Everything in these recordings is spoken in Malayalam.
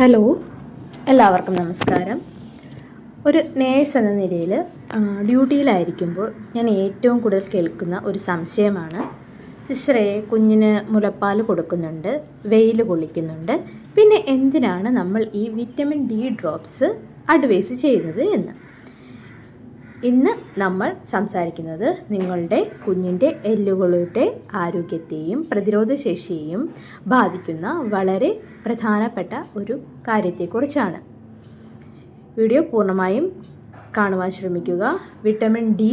ഹലോ. എല്ലാവർക്കും നമസ്കാരം. ഒരു നേഴ്സ് എന്ന നിലയിൽ ഡ്യൂട്ടിയിലായിരിക്കുമ്പോൾ ഞാൻ ഏറ്റവും കൂടുതൽ കേൾക്കുന്ന ഒരു സംശയമാണ്. സിസ്റ്ററെ കുഞ്ഞിന് മുലപ്പാൽ കൊടുക്കുന്നുണ്ട് വെയിൽ കൊള്ളിക്കുന്നുണ്ട്. പിന്നെ എന്തിനാണ് നമ്മൾ ഈ വിറ്റമിൻ ഡി ഡ്രോപ്സ് അഡ്വൈസ് ചെയ്യുന്നത് എന്ന്? ഇന്ന് നമ്മൾ സംസാരിക്കുന്നത് നിങ്ങളുടെ കുഞ്ഞിന്റെ എല്ലുകളുടെ ആരോഗ്യത്തെയും പ്രതിരോധശേഷിയെയും ബാധിക്കുന്ന വളരെ പ്രധാനപ്പെട്ട ഒരു കാര്യത്തെക്കുറിച്ചാണ്. വീഡിയോ പൂർണമായും കാണുവാൻ ശ്രമിക്കുക. വിറ്റമിൻ ഡി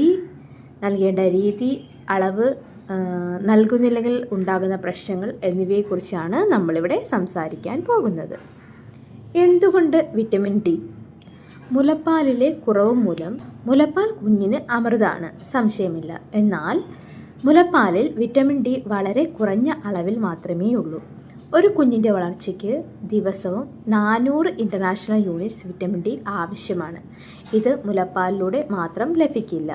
നൽകേണ്ട രീതി അളവ് നൽകുന്നില്ലെങ്കിൽ ഉണ്ടാകുന്ന പ്രശ്നങ്ങൾ എന്നിവയെക്കുറിച്ചാണ് നമ്മളിവിടെ സംസാരിക്കാൻ പോകുന്നത്. എന്തുകൊണ്ട് വിറ്റമിൻ ഡി? മുലപ്പാലിലെ കുറവ് മൂലം മുലപ്പാൽ കുഞ്ഞിന് അമൃതാണ്. സംശയമില്ല. എന്നാൽ മുലപ്പാലിൽ വിറ്റമിൻ ഡി വളരെ കുറഞ്ഞ അളവിൽ മാത്രമേ ഉള്ളൂ ഒരു കുഞ്ഞിന്റെ വളർച്ചയ്ക്ക് ദിവസവും നാനൂറ് ഇന്റർനാഷണൽ യൂണിറ്റ്സ് വിറ്റമിൻ ഡി ആവശ്യമാണ്. ഇത് മുലപ്പാലിലൂടെ മാത്രം ലഭിക്കില്ല.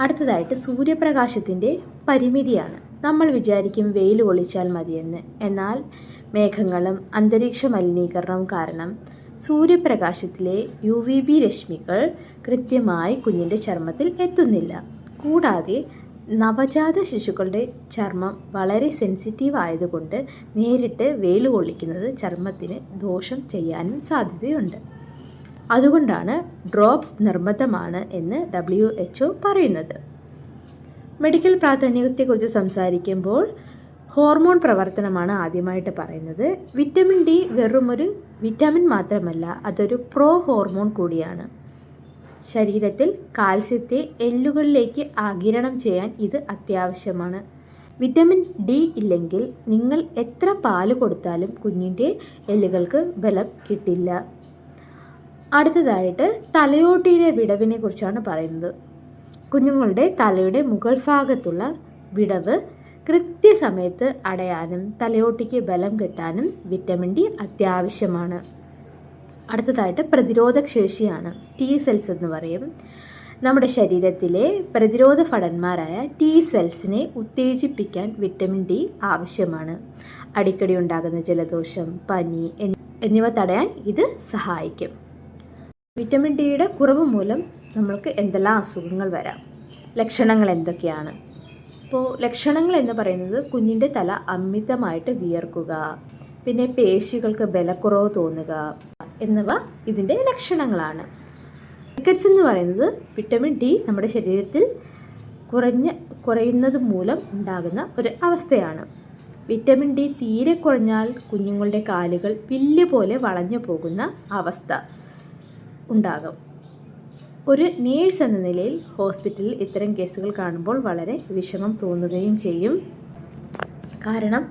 അടുത്തതായിട്ട് സൂര്യപ്രകാശത്തിന്റെ പരിമിതിയാണ്. നമ്മൾ വിചാരിക്കും വെയിൽ കൊള്ളിച്ചാൽ മതിയെന്ന്. എന്നാൽ മേഘങ്ങളും അന്തരീക്ഷ മലിനീകരണവും കാരണം സൂര്യപ്രകാശത്തിലെ യു വി ബി രശ്മികൾ കൃത്യമായി കുഞ്ഞിന്റെ ചർമ്മത്തിൽ എത്തുന്നില്ല. കൂടാതെ നവജാത ശിശുക്കളുടെ ചർമ്മം വളരെ സെൻസിറ്റീവ് ആയതുകൊണ്ട് നേരിട്ട് വെയിൽ കൊള്ളിക്കുന്നത് ചർമ്മത്തിന് ദോഷം ചെയ്യാനും സാധ്യതയുണ്ട്. അതുകൊണ്ടാണ് ഡ്രോപ്സ് നിർബന്ധമാണ് എന്ന് ഡബ്ല്യു എച്ച് പറയുന്നത്. മെഡിക്കൽ പ്രാധാന്യത്തെക്കുറിച്ച് സംസാരിക്കുമ്പോൾ ഹോർമോൺ പ്രവർത്തനമാണ് ആദ്യമായിട്ട് പറയുന്നത്. വിറ്റമിൻ ഡി വെറുമൊരു വിറ്റാമിൻ മാത്രമല്ല അതൊരു പ്രോ ഹോർമോൺ കൂടിയാണ്. ശരീരത്തിൽ കാൽസ്യത്തെ എല്ലുകളിലേക്ക് ആകിരണം ചെയ്യാൻ ഇത് അത്യാവശ്യമാണ്. വിറ്റമിൻ ഡി ഇല്ലെങ്കിൽ നിങ്ങൾ എത്ര പാൽ കൊടുത്താലും കുഞ്ഞിന്റെ എല്ലുകൾക്ക് ബലം കിട്ടില്ല. അടുത്തതായിട്ട് തലയോട്ടിയിലെ വിടവിനെ കുറിച്ചാണ് പറയുന്നത്. കുഞ്ഞുങ്ങളുടെ തലയുടെ മുകൾ ഭാഗത്തുള്ള വിടവ് കൃത്യസമയത്ത് അടയാനും തലയോട്ടിക്ക് ബലം കിട്ടാനും വിറ്റമിൻ ഡി അത്യാവശ്യമാണ്. അടുത്തതായിട്ട് പ്രതിരോധ ശേഷിയാണ് ടി സെൽസ് എന്ന് പറയും. നമ്മുടെ ശരീരത്തിലെ പ്രതിരോധ ഭടന്മാരായ ടി സെൽസിനെ ഉത്തേജിപ്പിക്കാൻ വിറ്റമിൻ ഡി ആവശ്യമാണ്. അടിക്കടി ഉണ്ടാകുന്ന ജലദോഷം പനി എന്നിവ തടയാൻ ഇത് സഹായിക്കും. വിറ്റമിൻ ഡിയുടെ കുറവ് മൂലം നമ്മൾക്ക് എന്തെല്ലാം അസുഖങ്ങൾ വരാം? ലക്ഷണങ്ങൾ എന്തൊക്കെയാണ്? ഇപ്പോൾ ലക്ഷണങ്ങൾ എന്ന് പറയുന്നത് കുഞ്ഞിന്റെ തല അമിതമായിട്ട് വിയർക്കുക പിന്നെ പേശികൾക്ക് ബലക്കുറവ് തോന്നുക എന്നിവ ഇതിന്റെ ലക്ഷണങ്ങളാണ്. റിക്കറ്റ്സ് എന്ന് പറയുന്നത് വിറ്റമിൻ ഡി നമ്മുടെ ശരീരത്തിൽ കുറഞ്ഞ കുറയുന്നത് മൂലം ഉണ്ടാകുന്ന ഒരു അവസ്ഥയാണ്. വിറ്റമിൻ ഡി തീരെ കുറഞ്ഞാൽ കുഞ്ഞുങ്ങളുടെ കാലുകൾ വില്ല് പോലെ വളഞ്ഞു പോകുന്ന അവസ്ഥ ഉണ്ടാകും. ഒരു നേഴ്സ് എന്ന നിലയിൽ ഹോസ്പിറ്റലിൽ ഇത്തരം കേസുകൾ കാണുമ്പോൾ വളരെ വിഷമം തോന്നുകയും ചെയ്യും. കാരണം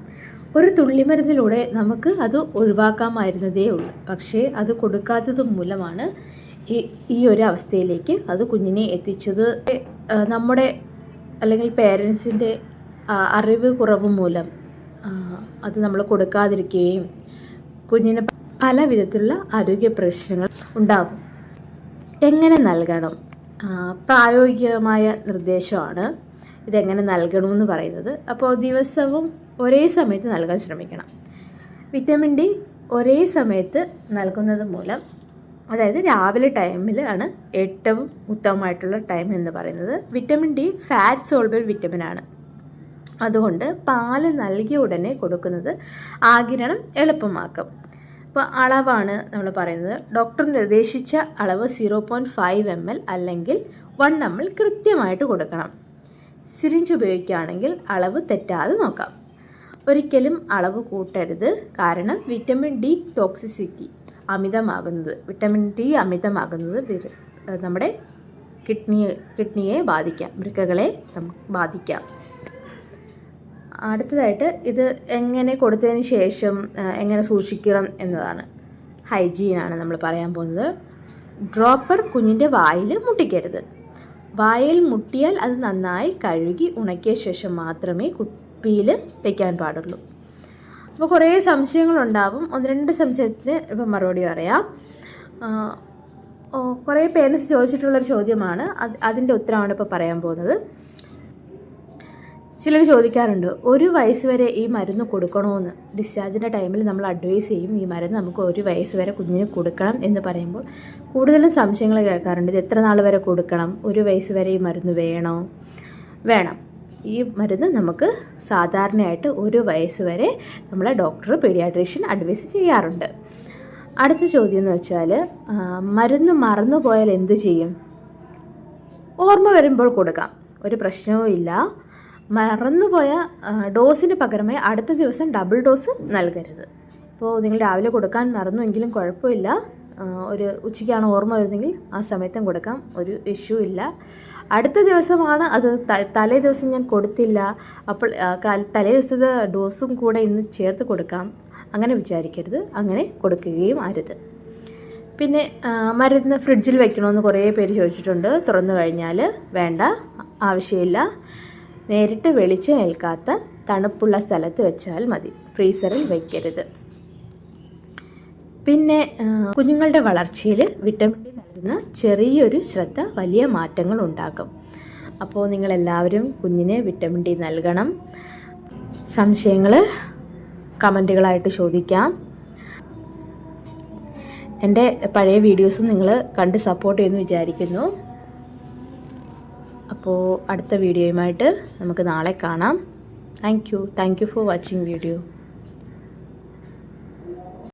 ഒരു തുള്ളിമരുന്നിലൂടെ നമുക്ക് അത് ഒഴിവാക്കാമായിരുന്നതേ ഉള്ളൂ. പക്ഷേ അത് കൊടുക്കാത്തത് മൂലമാണ് ഈ ഈ ഒരു അവസ്ഥയിലേക്ക് അത് കുഞ്ഞിനെ എത്തിച്ചത്. നമ്മുടെ അല്ലെങ്കിൽ പേരൻസിന്റെ അറിവ് കുറവ് മൂലം അത് നമ്മൾ കൊടുക്കാതിരിക്കുകയും കുഞ്ഞിന് പല വിധത്തിലുള്ള ആരോഗ്യ പ്രശ്നങ്ങൾ ഉണ്ടാകും. എങ്ങനെ നൽകണം? പ്രായോഗികമായ നിർദ്ദേശമാണ്. ഇതെങ്ങനെ നൽകണമെന്ന് പറയുന്നത്. അപ്പോൾ ദിവസവും ഒരേ സമയത്ത് നൽകാൻ ശ്രമിക്കണം. വിറ്റമിൻ ഡി ഒരേ സമയത്ത് നൽകുന്നത് മൂലം അതായത് രാവിലെ ടൈമിലാണ് ഏറ്റവും ഉത്തമമായിട്ടുള്ള ടൈം എന്ന് പറയുന്നത്. Vitamin D fat soluble vitamin ആണ്. അതുകൊണ്ട് പാൽ നൽകിയ ഉടനെ കൊടുക്കുന്നത് ആകിരണം എളുപ്പമാക്കും. അപ്പോൾ അളവാണ് നമ്മൾ പറയുന്നത്. ഡോക്ടർ നിർദ്ദേശിച്ച അളവ് zero point five M L അല്ലെങ്കിൽ വൺ എം എൽ കൃത്യമായിട്ട് കൊടുക്കണം. സിറിഞ്ച് ഉപയോഗിക്കുകയാണെങ്കിൽ അളവ് തെറ്റാതെ നോക്കാം. ഒരിക്കലും അളവ് കൂട്ടരുത്. കാരണം വിറ്റമിൻ ഡി ടോക്സിസിറ്റി അമിതമാകുന്നത് വിറ്റമിൻ ഡി അമിതമാകുന്നത് നമ്മുടെ കിഡ്നിയെ കിഡ്നിയെ ബാധിക്കാം വൃക്കകളെ ബാധിക്കാം. അടുത്തതായിട്ട് ഇത് എങ്ങനെ കൊടുത്തതിന് ശേഷം എങ്ങനെ സൂക്ഷിക്കണം എന്നതാണ്. ഹൈജീൻ ആണ് നമ്മൾ പറയാൻ പോകുന്നത്. ഡ്രോപ്പർ കുഞ്ഞിന്റെ വായിൽ മുട്ടിക്കരുത്. വായിൽ മുട്ടിയാൽ അത് നന്നായി കഴുകി ഉണക്കിയ ശേഷം മാത്രമേ കുപ്പിയിൽ വയ്ക്കാൻ പാടുള്ളൂ. അപ്പോൾ കുറേ സംശയങ്ങളുണ്ടാവും. ഒന്ന് രണ്ട് സംശയത്തിന് ഇപ്പം മറുപടി പറയാം. കുറേ പേരൻസ് ചോദിച്ചിട്ടുള്ളൊരു ചോദ്യമാണ്. അത് അതിന്റെ ഉത്തരമാണ് ഇപ്പോൾ പറയാൻ പോകുന്നത്. ചിലർ ചോദിക്കാറുണ്ട് ഒരു വയസ്സ് വരെ ഈ മരുന്ന് കൊടുക്കണമെന്ന് ഡിസ്ചാർജിന്റെ ടൈമിൽ നമ്മൾ അഡ്വൈസ് ചെയ്യും ഈ മരുന്ന് നമുക്ക് ഒരു വയസ്സ് വരെ കുഞ്ഞിന് കൊടുക്കണം എന്ന് പറയുമ്പോൾ കൂടുതലും സംശയങ്ങൾ കേൾക്കാറുണ്ട് ഇത് എത്ര നാൾ വരെ കൊടുക്കണം? ഒരു വയസ്സ് വരെ ഈ മരുന്ന് വേണോ? വേണം. ഈ മരുന്ന് നമുക്ക് സാധാരണയായിട്ട് ഒരു വയസ്സ് വരെ നമ്മളെ ഡോക്ടർ പീഡിയാട്രീഷ്യൻ അഡ്വൈസ് ചെയ്യാറുണ്ട്. അടുത്ത ചോദ്യം എന്ന് വെച്ചാൽ മരുന്ന് മറന്നു പോയാൽ എന്തു ചെയ്യും? ഓർമ്മ വരുമ്പോൾ കൊടുക്കാം. ഒരു പ്രശ്നവും മറന്നുപോയ ഡോസിന് പകരമായി അടുത്ത ദിവസം ഡബിൾ ഡോസ് നൽകരുത്. അപ്പോൾ നിങ്ങൾ രാവിലെ കൊടുക്കാൻ മറന്നുവെങ്കിലും കുഴപ്പമില്ല. ഒരു ഉച്ചയ്ക്കാണ് ഓർമ്മ വരുന്നെങ്കിൽ ആ സമയത്തും കൊടുക്കാം. ഒരു ഇഷ്യൂ ഇല്ല. അടുത്ത ദിവസമാണ് അത് തലേ ദിവസം ഞാൻ കൊടുത്തില്ല. അപ്പോൾ തലേ ദിവസത്തെ ഡോസും കൂടെ ഇന്ന് ചേർത്ത് കൊടുക്കാം. അങ്ങനെ വിചാരിക്കരുത്. അങ്ങനെ കൊടുക്കുകയും അരുത്. പിന്നെ മരുന്ന് ഫ്രിഡ്ജിൽ വെക്കണമെന്ന് കുറേ പേര് ചോദിച്ചിട്ടുണ്ട്. തുറന്നു കഴിഞ്ഞാൽ വേണ്ട ആവശ്യമില്ല. നേരിട്ട് വെളിച്ചം ഏൽക്കാത്ത തണുപ്പുള്ള സ്ഥലത്ത് വെച്ചാൽ മതി. ഫ്രീസറിൽ വയ്ക്കരുത് പിന്നെ കുഞ്ഞുങ്ങളുടെ വളർച്ചയിൽ വിറ്റമിൻ ഡി നൽകുന്ന ചെറിയൊരു ശ്രദ്ധ വലിയ മാറ്റങ്ങൾ ഉണ്ടാക്കും. അപ്പോൾ നിങ്ങളെല്ലാവരും കുഞ്ഞിന് വിറ്റമിൻ ഡി നൽകണം. സംശയങ്ങൾ കമന്റുകളായിട്ട് ചോദിക്കാം. എന്റെ പഴയ വീഡിയോസും നിങ്ങൾ കണ്ട് സപ്പോർട്ട് ചെയ്യുമെന്ന് വിചാരിക്കുന്നു. അപ്പോൾ അടുത്ത വീഡിയോയുമായിട്ട് നമുക്ക് നാളെ കാണാം. Thank you thank you for watching video